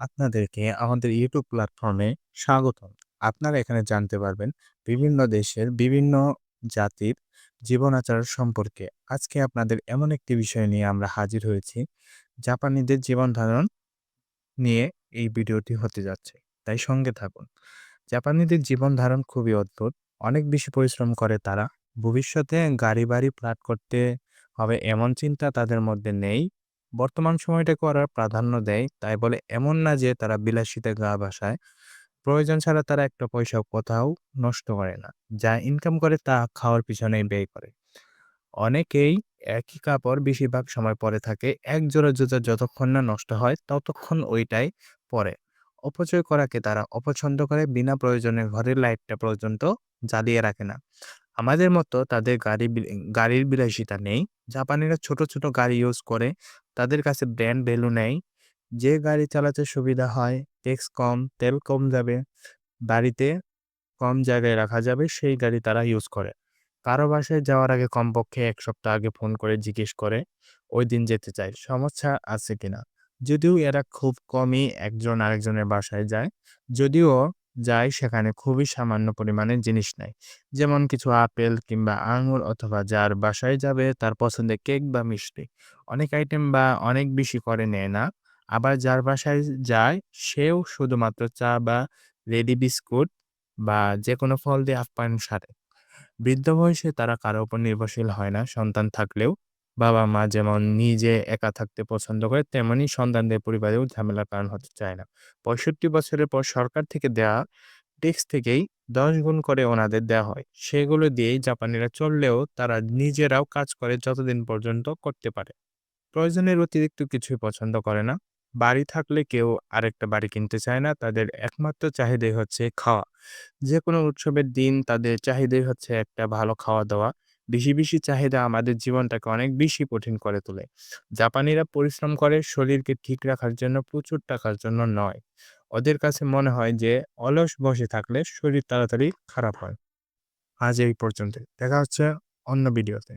আপনাদেরকে আমাদের ইউটিউব প্ল্যাটফর্মে স্বাগতম। আপনারা এখানে জানতে পারবেন বিভিন্ন দেশের বিভিন্ন জাতির জীবন আচার সম্পর্কে। আজকে আপনাদের এমন একটি বিষয় নিয়ে আমরা হাজির হয়েছি। জাপানিদের জীবন ধারণ নিয়ে এই ভিডিওটি হতে যাচ্ছে। তাই সঙ্গে থাকুন। জাপানিদের জীবন ধারণ খুবই অদ্ভুত। অনেক বেশি পরিশ্রম করে তারা। ভবিষ্যতে গাড়ি বাড়ি ফ্ল্যাট করতে হবে এমন চিন্তা তাদের মধ্যে নেই। বর্তমান সময়টাকে ওরা প্রাধান্য দেয়। তাই বলে এমন না যে তারা বিলাসিতা গা ভাসায়। প্রয়োজন ছাড়া তারা একটা পয়সা কোথাও নষ্ট করে না। যা ইনকাম করে তা খাওয়ার পিছনেই ব্যয় করে। অনেকেই একই কাপড় বেশিরভাগ সময় পরে থাকে। এক জোড়া জুতা যতক্ষণ না নষ্ট হয়, ততক্ষণ ওইটাই পরে। অপচয় করাকে তারা অপছন্দ করে বিনা প্রয়োজনে ঘরের লাইটটা পর্যন্ত জ্বালিয়ে রাখে না। আমাদের মতো তাদের গাড়ি গাড়ির বিলাসিতা নেই। জাপানিরা ছোট, ছোট গাড়ি ইউজ করে। তাদের কাছে ব্র্যান্ড ভ্যালু নেই। যে গাড়ি চালাতে সুবিধা হয়, ট্যাক্স কম, তেল কম যাবে, বাড়িতে কম জায়গায় রাখা যাবে সেই গাড়ি তারা ইউজ করে। কারও বাসায় যাওয়ার আগে কমপক্ষে এক সপ্তাহ আগে ফোন করে জিজ্ঞেস করে ওই দিন যেতে চায় সমস্যা আছে কিনা। যদিও এরা খুব কমই একজন আরেকজনের বাসায় যায়। যদিও যায় সেখানে খুবই সামান্য পরিমাণে জিনিস নেয়। যেমন কিছু আপেল কিংবা আঙুর অথবা যার বাসায় যাবে তার পছন্দের কেক বা মিষ্টি। অনেক আইটেম বা অনেক বেশি করে নেয় না। আবার যার বাসায় যায়, সেও শুধুমাত্র চা বা রেডি বিস্কুট বা যে কোনো ফল দিয়ে আপ্যায়ন সারে। বৃদ্ধ বয়সে তারা কারও উপর নির্ভরশীল হয় না, সন্তান থাকলেও। বাবা-মা যেমন নিজে একা থাকতে পছন্দ করে, তেমনি সন্তানদের পরিবারেও ঝামেলার কারণ হতে চায় না। ৬৫ বছরের পর সরকার থেকে দেয়া ট্যাক্স থেকেই ১০ গুণ করে ওনাদের দেয়া হয়। সেগুলো দিয়েই জাপানিরা চললেও তারা নিজেরাও কাজ করে যতদিন পর্যন্ত করতে পারে। প্রয়োজনের অতিরিক্ত কিছুই পছন্দ করে না। বাড়ি থাকলে কেউ আরেকটা বাড়ি কিনতে চায় না। তাদের একমাত্র চাহিদাই হচ্ছে খাওয়া। যে কোনো উৎসবের দিন তাদের চাহিদাই হচ্ছে একটা ভালো খাওয়া-দাওয়া। বেশি, বেশি চাহিদা আমাদের জীবনটাকে অনেক বেশি কঠিন করে তোলে। জাপানিরা পরিশ্রম করে শরীরকে ঠিক রাখার জন্য প্রচুর টাকার জন্য নয়। ওদের কাছে মনে হয় যে অলস বসে থাকলে শরীর তাড়াতাড়ি খারাপ হয়। আজ এই পর্যন্ত দেখা হচ্ছে অন্য ভিডিওতে।